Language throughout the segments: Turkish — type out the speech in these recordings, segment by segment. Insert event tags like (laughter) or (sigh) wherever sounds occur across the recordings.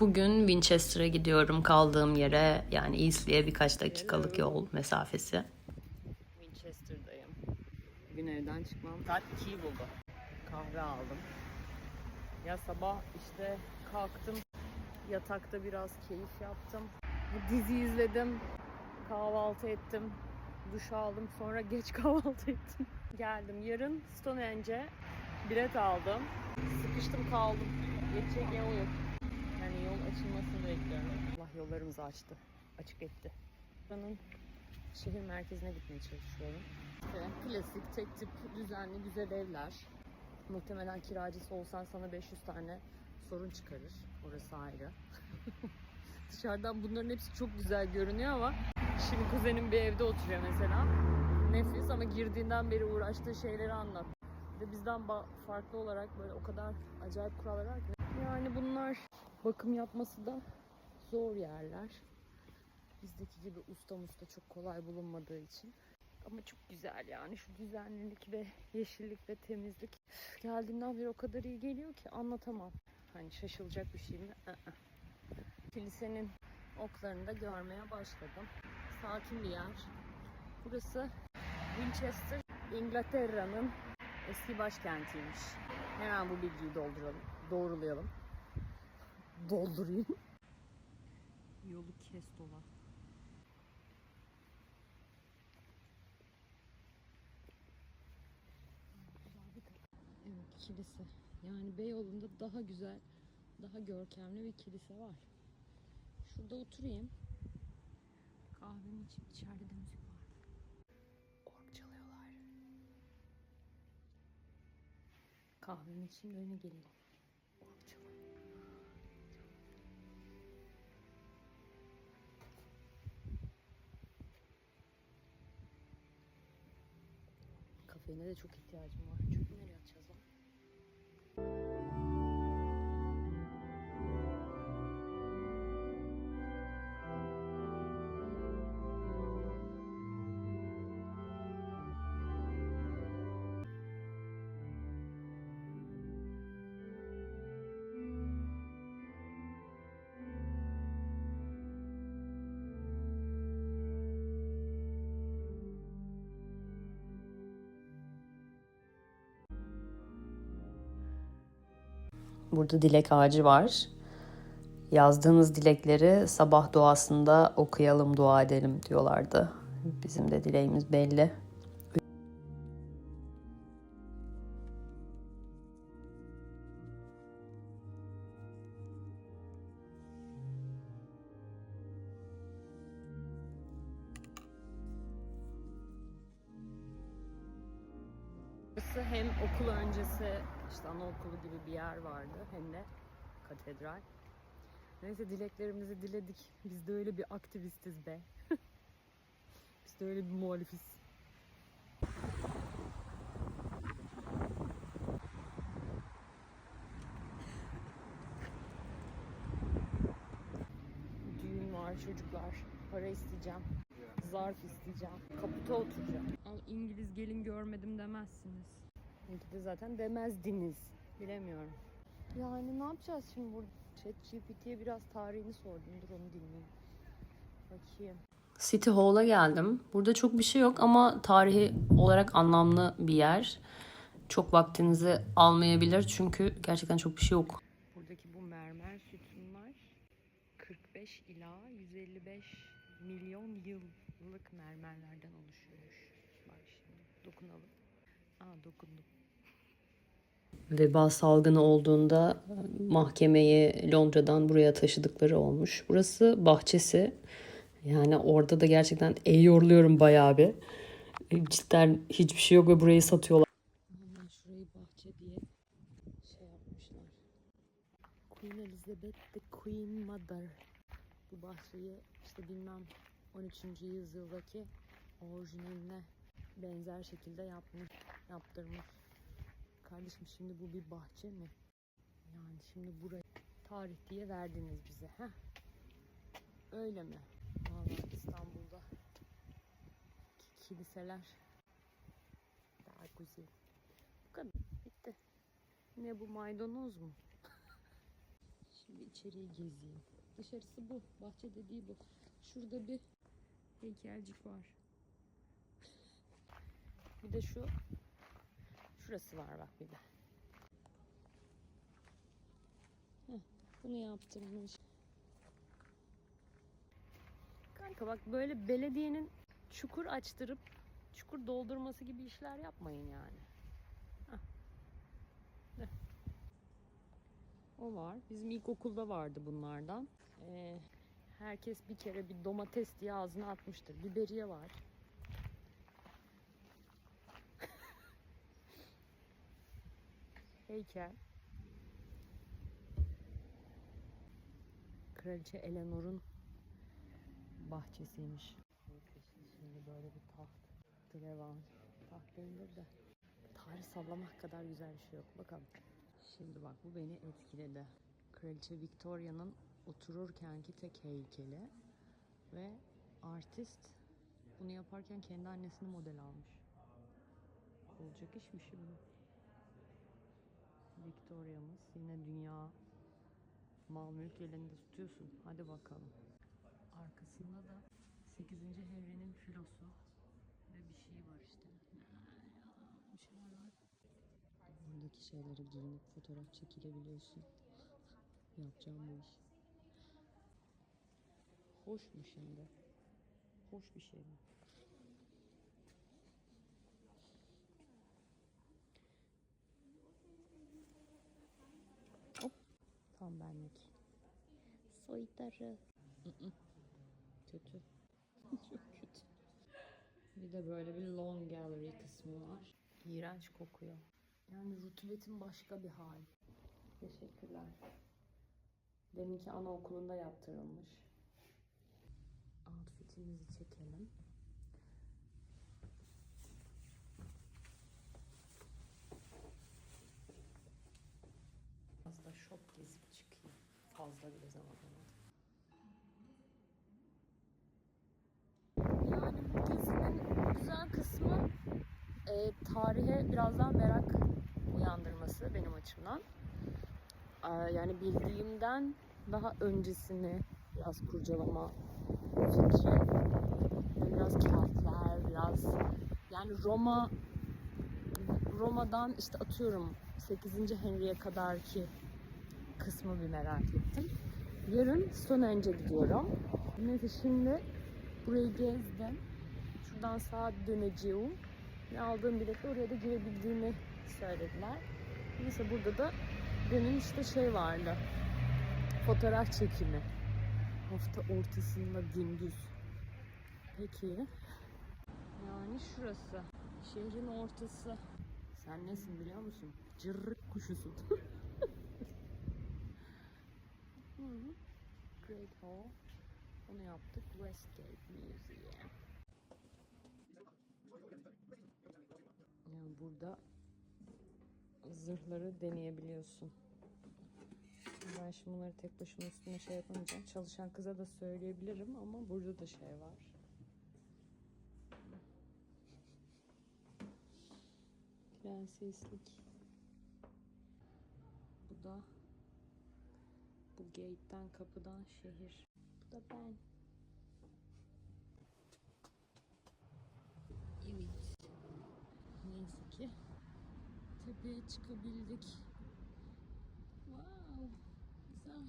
Bugün Winchester'a gidiyorum kaldığım yere. Yani Eastleig'e birkaç dakikalık yol mesafesi. Winchester'dayım. Bugün evden çıkmam. Saat 2'yi buldu. Kahve aldım. Ya sabah işte kalktım. Yatakta biraz keyif yaptım. Dizi izledim. Kahvaltı ettim. Duş aldım. Sonra geç (laughs) kahvaltı ettim. Geldim. Yarın Stonehenge'e bilet aldım. Sıkıştım kaldım. Geçecek yol yok. Yol açılmasını bekliyorum. Allah yollarımızı açtı. Açık etti. Buranın şehir merkezine gitmeye çalışıyorum. İşte klasik, tek tip, düzenli, güzel evler. Muhtemelen kiracısı olsan sana 500 tane sorun çıkarır. Orası ayrı. (laughs) Dışarıdan bunların hepsi çok güzel görünüyor ama şimdi kuzenim bir evde oturuyor mesela. Nefis ama girdiğinden beri uğraştığı şeyleri anlat. Bir de bizden farklı olarak böyle o kadar acayip kurallar var ki. Yani bunlar bakım yapması da zor yerler. Bizdeki gibi usta musta çok kolay bulunmadığı için. Ama çok güzel yani şu düzenlilik ve yeşillik ve temizlik. Üf, Geldiğimden beri o kadar iyi geliyor ki anlatamam. Hani şaşılacak bir şey mi? I-ı. Kilisenin oklarını da görmeye başladım. Sakin bir yer. Burası Winchester, İngiltere'nin eski başkentiymiş. Hemen bu bilgiyi dolduralım, doğrulayalım. Doldurayım. Yolu kes dola. Evet kilise. Yani Beyoğlu'nda daha güzel, daha görkemli bir kilise var. Şurada oturayım. Kahvemi içip içeride de müzik var. Org çalıyorlar. Kahvemi için öne gelelim. Kafeine de çok ihtiyacım var. Çünkü nereye atacağız lan? Burada dilek ağacı var. Yazdığınız dilekleri sabah duasında okuyalım, dua edelim diyorlardı. Bizim de dileğimiz belli. Burası hem okul öncesi işte anaokulu gibi bir yer vardı hem de katedral. Neyse dileklerimizi diledik. Biz de öyle bir aktivistiz be. (laughs) Biz de öyle bir muhalifiz. Düğün var çocuklar. Para isteyeceğim. Zarf isteyeceğim. Kaputa oturacağım. Al İngiliz gelin görmedim demezsiniz. Belki de zaten demezdiniz. Bilemiyorum. Yani ne yapacağız şimdi burada? ChatGPT'ye biraz tarihini sordum. Dur onu dinleyeyim. Bakayım. City Hall'a geldim. Burada çok bir şey yok ama tarihi olarak anlamlı bir yer. Çok vaktinizi almayabilir çünkü gerçekten çok bir şey yok. Buradaki bu mermer sütunlar 45 ila 155 milyon yıllık mermerlerden oluşuyormuş. Bak şimdi dokunalım. Aa dokundum. Veba salgını olduğunda mahkemeyi Londra'dan buraya taşıdıkları olmuş. Burası bahçesi. Yani orada da gerçekten eğorluyorum bayağı bir. Cidden hiçbir şey yok ve burayı satıyorlar. Şurayı bahçe diye şey yapmışlar. Queen Elizabeth the Queen Mother. Bu bahçeyi işte bilmem 13. yüzyıldaki orijinaline benzer şekilde yapmış, yaptırmış. Kardeşim şimdi bu bir bahçe mi? Yani şimdi burayı tarih diye verdiniz bize. Heh. Öyle mi? Vallahi İstanbul'da ki- kiliseler daha güzel. Bu kadar. Bitti. Ne bu maydanoz mu? (laughs) Şimdi içeriği gezeyim. Dışarısı bu. Bahçe dediği bu. Şurada bir heykelcik var. (laughs) Bir de şu şurası var bak bir de. Heh, bunu yaptırmış. Kanka bak böyle belediyenin çukur açtırıp çukur doldurması gibi işler yapmayın yani. O var. Bizim ilkokulda vardı bunlardan. Ee, herkes bir kere bir domates diye ağzına atmıştır. Biberiye var. Heykel. Kraliçe Eleanor'un bahçesiymiş. Şimdi böyle bir taht. Divan. Taht denir de. Tarih sallamak kadar güzel bir şey yok. Bakalım. Şimdi bak bu beni etkiledi. Kraliçe Victoria'nın otururkenki tek heykeli ve artist bunu yaparken kendi annesini model almış. Olacak iş mi şimdi? Victoria'mız yine dünya mal mülk elinde tutuyorsun. Hadi bakalım. Arkasında da 8. Henry'nin filosu ve bir şey var işte. Bir şeyler var. Buradaki şeyleri giyinip fotoğraf çekilebiliyorsun. Yapacağım bu iş. Hoş mu şimdi? Hoş bir şey mi? Tam benlik. Soytarı. (laughs) Kötü. Çok kötü. Bir de böyle bir long gallery kısmı var. İğrenç kokuyor. Yani rutubetin başka bir hali. Teşekkürler. Deminki anaokulunda yaptırılmış. Outfitimizi çekelim. Az da shop gezip. Fazla bile zaman. Yani bu gezinin güzel kısmı e, tarihe biraz daha merak uyandırması benim açımdan. E, yani bildiğimden daha öncesini biraz kurcalama fikri. Biraz kentler, biraz yani Roma Roma'dan işte atıyorum 8. Henry'e kadarki kısmı bir merak ettim. Yarın Stonehenge'e gidiyorum. Neyse şimdi burayı gezdim. Şuradan sağa döneceğim. Ve aldığım biletle oraya da girebildiğimi söylediler. Neyse burada da demin işte şey vardı. Fotoğraf çekimi. Hafta ortasında gündüz. Peki. Yani şurası. Şehrin ortası. Sen nesin biliyor musun? Cırrık kuşusun. (laughs) Hı hı. Great Hall. Onu yaptık. Westgate Museum. Yani burada zırhları deneyebiliyorsun. Ben şimdi bunları tek başıma üstüne şey yapamayacağım. Çalışan kıza da söyleyebilirim ama burada da şey var. Prenseslik. Bu da bu gate'den kapıdan şehir. Bu da ben. Evet. Neyse ki tepeye çıkabildik. Wow, güzel.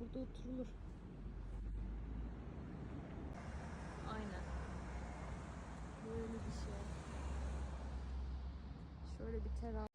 Burada oturulur. Aynen. Böyle bir şey. Şöyle bir teras.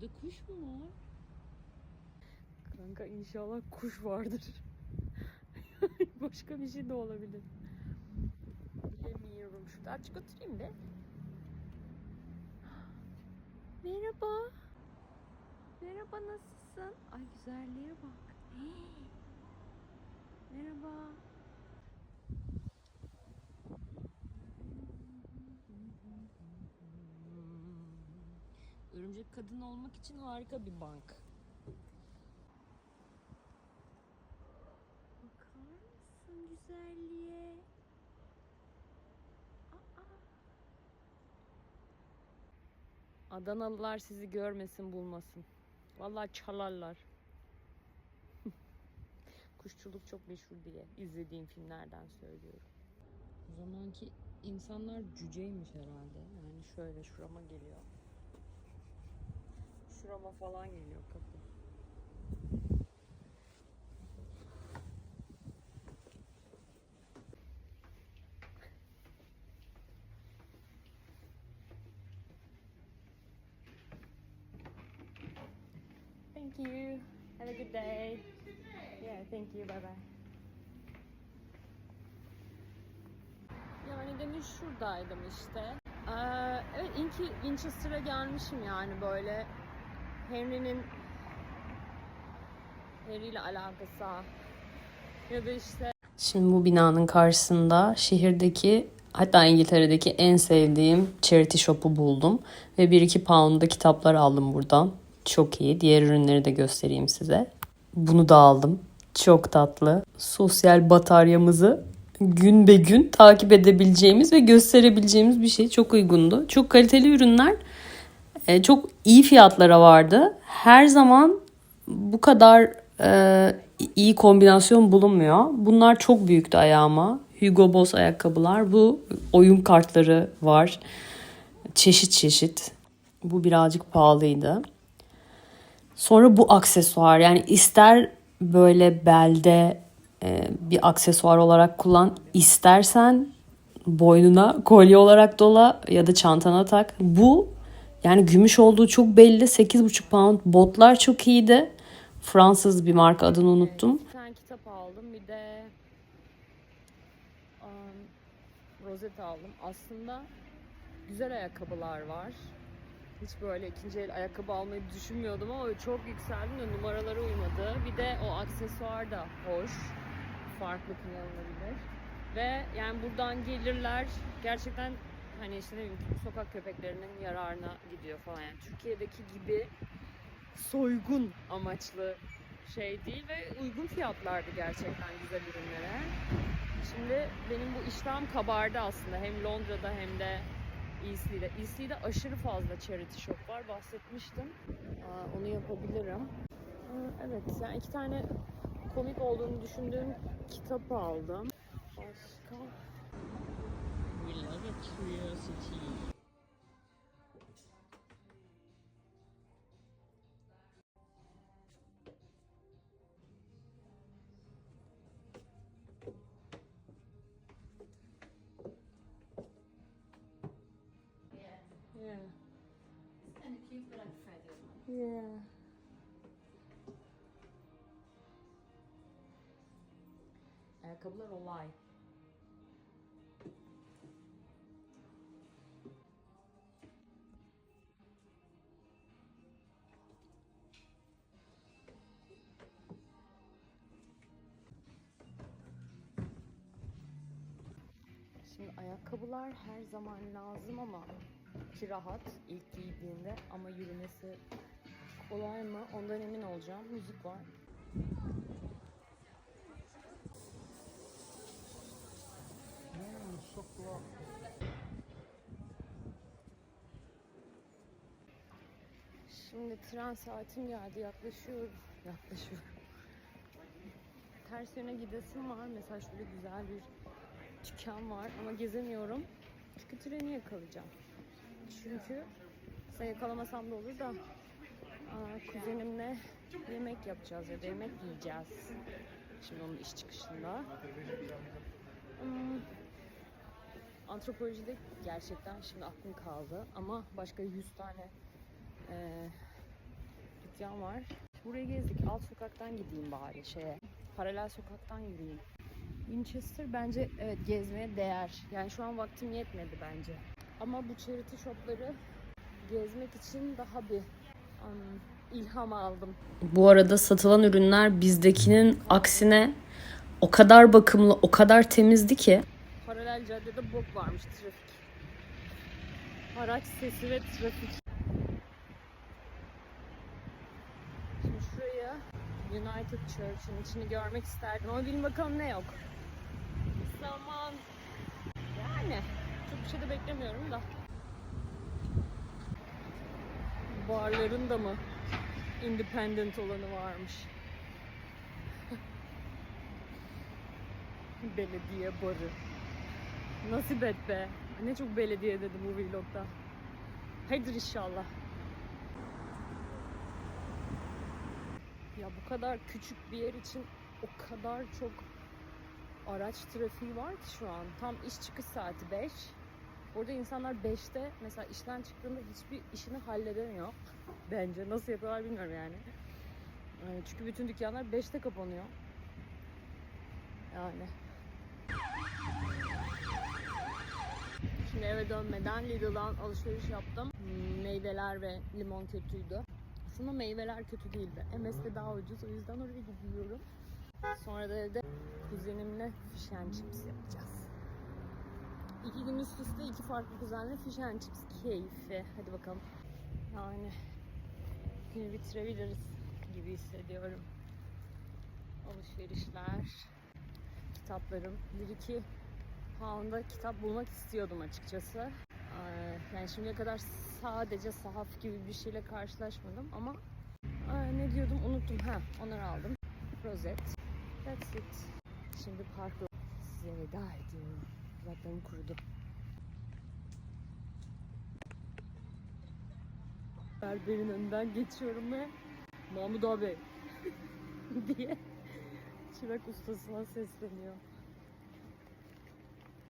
Burada kuş mu var? Kanka inşallah kuş vardır. (laughs) Başka bir şey de olabilir. Bilemiyorum. Şurada açık oturayım be. (gasps) Merhaba. Merhaba nasılsın? Ay güzelliğe bak. (gasps) Merhaba. Örümcek kadın olmak için harika bir bank. Bakar mısın güzelliğe? Aa. Adanalılar sizi görmesin bulmasın. Vallahi çalarlar. (laughs) Kuşçuluk çok meşhur diye izlediğim filmlerden söylüyorum. O zamanki insanlar cüceymiş herhalde. Yani şöyle şurama geliyor. Şurama falan geliyor kapı. Thank you. Have a good day. Yeah, thank you. Bye bye. Yani demin şuradaydım işte. Ee, evet Winchester'a gelmişim yani böyle Henry'nin Harry ile alakası ya da işte Şimdi bu binanın karşısında şehirdeki hatta İngiltere'deki en sevdiğim charity shop'u buldum. Ve 1-2 pound'da kitaplar aldım buradan. Çok iyi. Diğer ürünleri de göstereyim size. Bunu da aldım. Çok tatlı. Sosyal bataryamızı gün be gün takip edebileceğimiz ve gösterebileceğimiz bir şey. Çok uygundu. Çok kaliteli ürünler. E, çok iyi fiyatlara vardı. Her zaman bu kadar e, iyi kombinasyon bulunmuyor. Bunlar çok büyüktü ayağıma. Hugo Boss ayakkabılar. Bu oyun kartları var. Çeşit çeşit. Bu birazcık pahalıydı. Sonra bu aksesuar yani ister böyle belde e, bir aksesuar olarak kullan istersen boynuna kolye olarak dola ya da çantana tak. Bu yani gümüş olduğu çok belli. 8,5 pound botlar çok iyiydi. Fransız bir marka adını unuttum. Bir tane kitap aldım bir de um, rozet aldım. Aslında güzel ayakkabılar var. Hiç böyle ikinci el ayakkabı almayı düşünmüyordum ama çok yükseldim de numaralara uymadı. Bir de o aksesuar da hoş. Farklı kullanılabilir. Ve yani buradan gelirler gerçekten hani işte ne bileyim sokak köpeklerinin yararına gidiyor falan. Yani Türkiye'deki gibi soygun amaçlı şey değil ve uygun fiyatlardı gerçekten güzel ürünlere. Şimdi benim bu iştahım kabardı aslında hem Londra'da hem de Eastleig'de. Eastleig'de aşırı fazla charity shop var bahsetmiştim. Aa, onu yapabilirim. Evet yani iki tane komik olduğunu düşündüğüm kitap aldım. Başka? we love a curiosity. Yeah. Yeah. Yeah. A couple little lie. Ayakkabılar her zaman lazım ama ki rahat ilk giydiğinde ama yürümesi kolay mı ondan emin olacağım. Müzik var. Şimdi tren saatim geldi. Yaklaşıyor. Yaklaşıyor. Ters yöne gidesim var. Mesela şöyle güzel bir dükkan var ama gezemiyorum. Çünkü treni yakalayacağım. Çünkü sen yakalamasam da olur da aa, kuzenimle yemek yapacağız ya da yemek yiyeceğiz. Şimdi onun iş çıkışında. Hmm, antropolojide gerçekten şimdi aklım kaldı ama başka 100 tane e, dükkan var. Burayı gezdik. Alt sokaktan gideyim bari şeye. Paralel sokaktan yürüyeyim. Winchester bence evet gezmeye değer. Yani şu an vaktim yetmedi bence. Ama bu charity shopları gezmek için daha bir um, ilham aldım. Bu arada satılan ürünler bizdekinin aksine o kadar bakımlı, o kadar temizdi ki. Paralel caddede bok varmış trafik. Araç sesi ve trafik. Şimdi şuraya United Church'ın içini görmek isterdim ama bilin bakalım ne yok. zaman. Yani çok bir şey de beklemiyorum da. Barların da mı independent olanı varmış? (laughs) Belediye barı. Nasip et be. Ne çok belediye dedi bu vlogda. Haydır inşallah. Ya bu kadar küçük bir yer için o kadar çok araç trafiği var ki şu an. Tam iş çıkış saati 5. Orada insanlar 5'te mesela işten çıktığında hiçbir işini halledemiyor. (laughs) Bence nasıl yapıyorlar bilmiyorum yani. Yani Çünkü bütün dükkanlar 5'te kapanıyor. Yani. Şimdi eve dönmeden Lidl'dan alışveriş yaptım. Meyveler ve limon kötüydü. Aslında meyveler kötü değildi. MS'de daha ucuz o yüzden oraya gidiyorum. Sonra da evde kuzenimle fish and chips yapacağız. İki gün üst üste iki farklı kuzenle fish and chips keyfi. Hadi bakalım. Yani günü bitirebiliriz gibi hissediyorum. Alışverişler, kitaplarım. Bir iki pound'a kitap bulmak istiyordum açıkçası. Ee, Yani şimdiye kadar sadece sahaf gibi bir şeyle karşılaşmadım ama Aa, ne diyordum unuttum. Ha, onları aldım. Rozet. That's it. Şimdi parkla size veda ediyorum. Kulaklarım kurudu. Berberin önünden geçiyorum ve Mahmut abi (laughs) diye çırak ustasına sesleniyor.